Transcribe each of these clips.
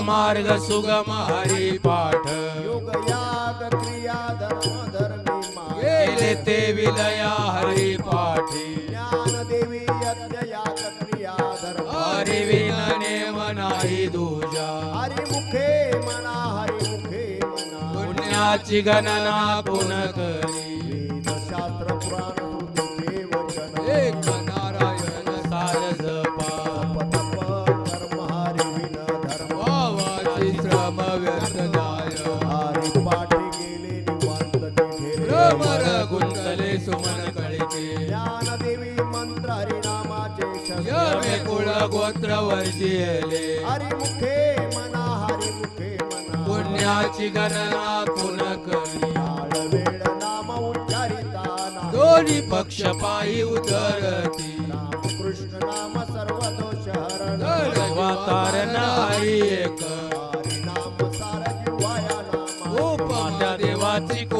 मार्ग सुगम हरी पाठ. योग याग क्रिया धर्म धर्मी ते विलया हरी पाठी. ज्ञान देवी यज्ञ याग क्रिया धर्म हरी विनने मनाई दूजा. हरी मुखे मना हरी मुखे मना. पुण्याची गणना कोण करी. भ्रमर गुंतले सुमन कळके ज्ञान देवी मंत्र हरी नामाचे यमे शस्त्र कुळ गोत्र वर्षी येले. हरी मुखे मना हरी मुखे मना. पुण्याची गणना कोण करी? वेळ नाम उच्चारिताना दोन्ही पक्ष पायी उतरती. कृष्ण नाम सर्व दोष हरण वातारण आई एक. नाम सार जिव्हाया नामा. ओ देवाची कोण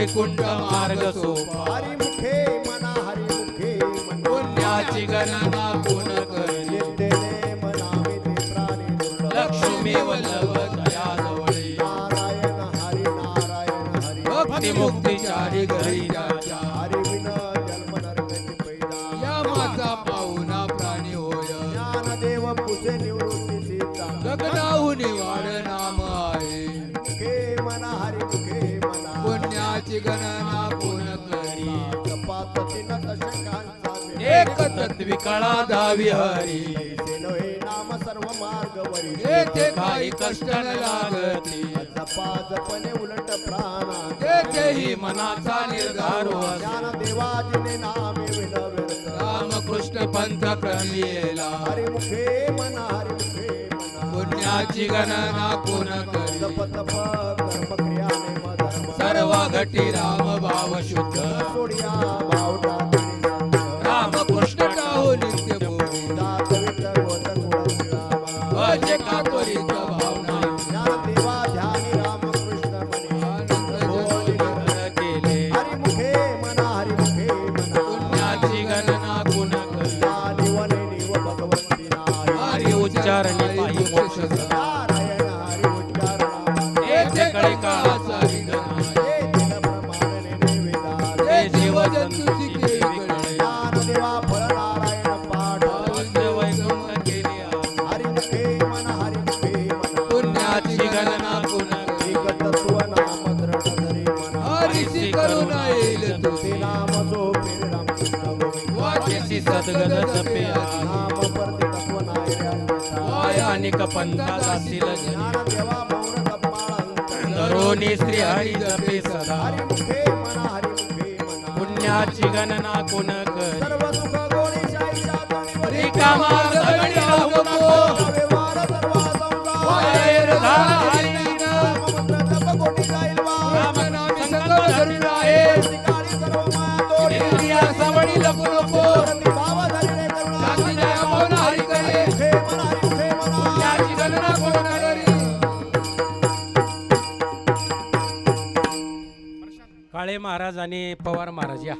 वैकुंठ मार्ग सोपा. हरी मुखे मना हरी मुखे मना. पुण्याची गणना कोण करी नित्यने मनावे ते प्राणी लक्ष्मी वल्लभ दया जवळी नारायण हरी नारायण हरी. भक्ती मुक्ती चारी घरी जन्म पैदा. या माझा पाहुणा प्राणी होय. ज्ञान देव पुसे निवृत्ती एक तत्वी कळा दावी हरी. नव्हे नाम सर्व मार्ग वरी. येथे काही कष्ट न लागती. जपा जपणे उलट प्राणा येथेही मनाचा निर्धार. ज्ञान देवाजिने नामे विन व्यर्थ रामकृष्ण पंथ क्रमियेला हरी मुखे मना हरी मुखे पुण्याची गणना कोण करी? जप तप कर्म सर्व घटी राम भाव शुद्ध. सोडिया भावटा पायी मोक्ष नारायण हरी उच्चारणा येथे काळाचा विघ्न हे दिन प्रमाणे निवेदा जीव ज्ञान देवा फळ नारायण पाठ हरी हरी पुण्याची गणना कोण एक तत्व नाम दृढ धरी मना हरीची करुणा येईल नाम जो गोविंद सद्गत जपे नाम तत्व मौन कपाळ तरुणी श्री हरी जपे सदा. हरी मुखे मना हरी मुखे मना पुण्याची गणना कोण करी सर्व काळे महाराज आणि पवार महाराज या.